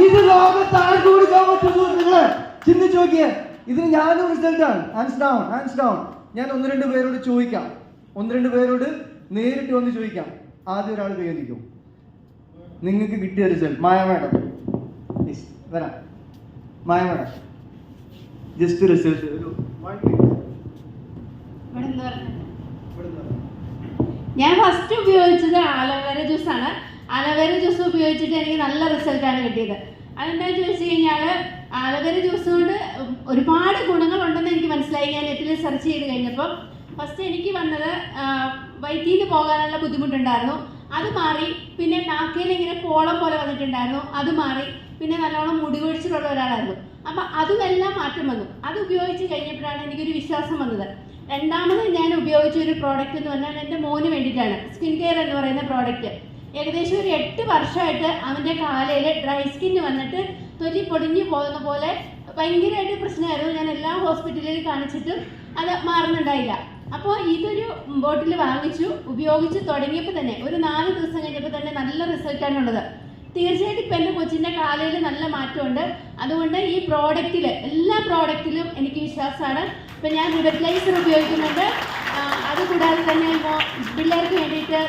ഇത് ലോകത്ത് ആർക്ക് കൊടുക്കാൻ പറ്റുന്നു നിങ്ങൾ ചിന്തിച്ചു നോക്കിയേ. ഇതിന് ഞാനും റിസൾട്ടാണ് ഹാൻഡ്സ് ഡൗൺ ഹാൻഡ്സ് ഡൗൺ ഞാൻ ഒന്ന് രണ്ട് പേരോട് ചോദിക്കാം. ഒന്ന് രണ്ട് പേരോട് നേരിട്ട് വന്ന് ചോദിക്കാം. ആദ്യം ഒരാൾ പേരിക്കും നിങ്ങൾക്ക് കിട്ടിയ റിസൾട്ട് മായ മാഡം. വരാം. മായ മാഡം. ജസ്റ്റ് റിസൾട്ട് ഒരു. ഞാൻ ഫസ്റ്റ് ഉപയോഗിച്ചത് ആലോവേര ആലോവേര ജ്യൂസ് ഉപയോഗിച്ചിട്ട് എനിക്ക് നല്ല റിസൾട്ടാണ് കിട്ടിയത്. അതെന്താണെന്ന് ചോദിച്ചു കഴിഞ്ഞാൽ അലവേര ജ്യൂസ് കൊണ്ട് ഒരുപാട് ഗുണങ്ങളുണ്ടെന്ന് എനിക്ക് മനസ്സിലായി. ഞാൻ നെറ്റിൽ സെർച്ച് ചെയ്ത് കഴിഞ്ഞപ്പോൾ ഫസ്റ്റ് എനിക്ക് വന്നത് വയറ്റിൽ നിന്ന് പോകാനുള്ള ബുദ്ധിമുട്ടുണ്ടായിരുന്നു. അത് മാറി. പിന്നെ നാക്കയിൽ ഇങ്ങനെ പോളം പോലെ വന്നിട്ടുണ്ടായിരുന്നു. അത് മാറി. പിന്നെ നല്ലോണം മുടി കൊഴിച്ചിലുള്ള ഒരാളായിരുന്നു. അപ്പം അതുമെല്ലാം മാറ്റം വന്നു. അത് ഉപയോഗിച്ച് കഴിഞ്ഞപ്പോഴാണ് എനിക്കൊരു വിശ്വാസം വന്നത്. രണ്ടാമത് ഞാൻ ഉപയോഗിച്ച ഒരു പ്രോഡക്റ്റ് എന്ന് പറഞ്ഞാൽ എന്റെ മോന് വേണ്ടിയിട്ടാണ്. സ്കിൻ കെയർ എന്ന് പറയുന്ന പ്രോഡക്റ്റ് ഏകദേശം ഒരു എട്ട് വർഷമായിട്ട് അവന്റെ കാലയിൽ ഡ്രൈ സ്കിൻ വന്നിട്ട് തൊലി പൊടിഞ്ഞു പോകുന്ന പോലെ ഭയങ്കരമായിട്ട് പ്രശ്നമായിരുന്നു. ഞാൻ എല്ലാ ഹോസ്പിറ്റലിൽ കാണിച്ചിട്ടും അത് മാറുന്നുണ്ടായില്ല. അപ്പോൾ ഇതൊരു ബോട്ടിൽ വാങ്ങിച്ചു ഉപയോഗിച്ച് തുടങ്ങിയപ്പോൾ തന്നെ ഒരു നാല് ദിവസം കഴിഞ്ഞപ്പോൾ തന്നെ നല്ല റിസൾട്ടാണ് ഉള്ളത്. തീർച്ചയായിട്ടും ഇപ്പം എന്റെ കൊച്ചിന്റെ കാലയിൽ നല്ല മാറ്റമുണ്ട്. അതുകൊണ്ട് ഈ പ്രോഡക്റ്റിൽ എല്ലാ പ്രോഡക്റ്റിലും എനിക്ക് വിശ്വാസമാണ്. ഇപ്പം ഞാൻ റിവറ്റലൈസർ ഉപയോഗിക്കുന്നുണ്ട്. അതുകൂടാതെ തന്നെ ഇപ്പോൾ പിള്ളേർക്ക് വേണ്ടിയിട്ട്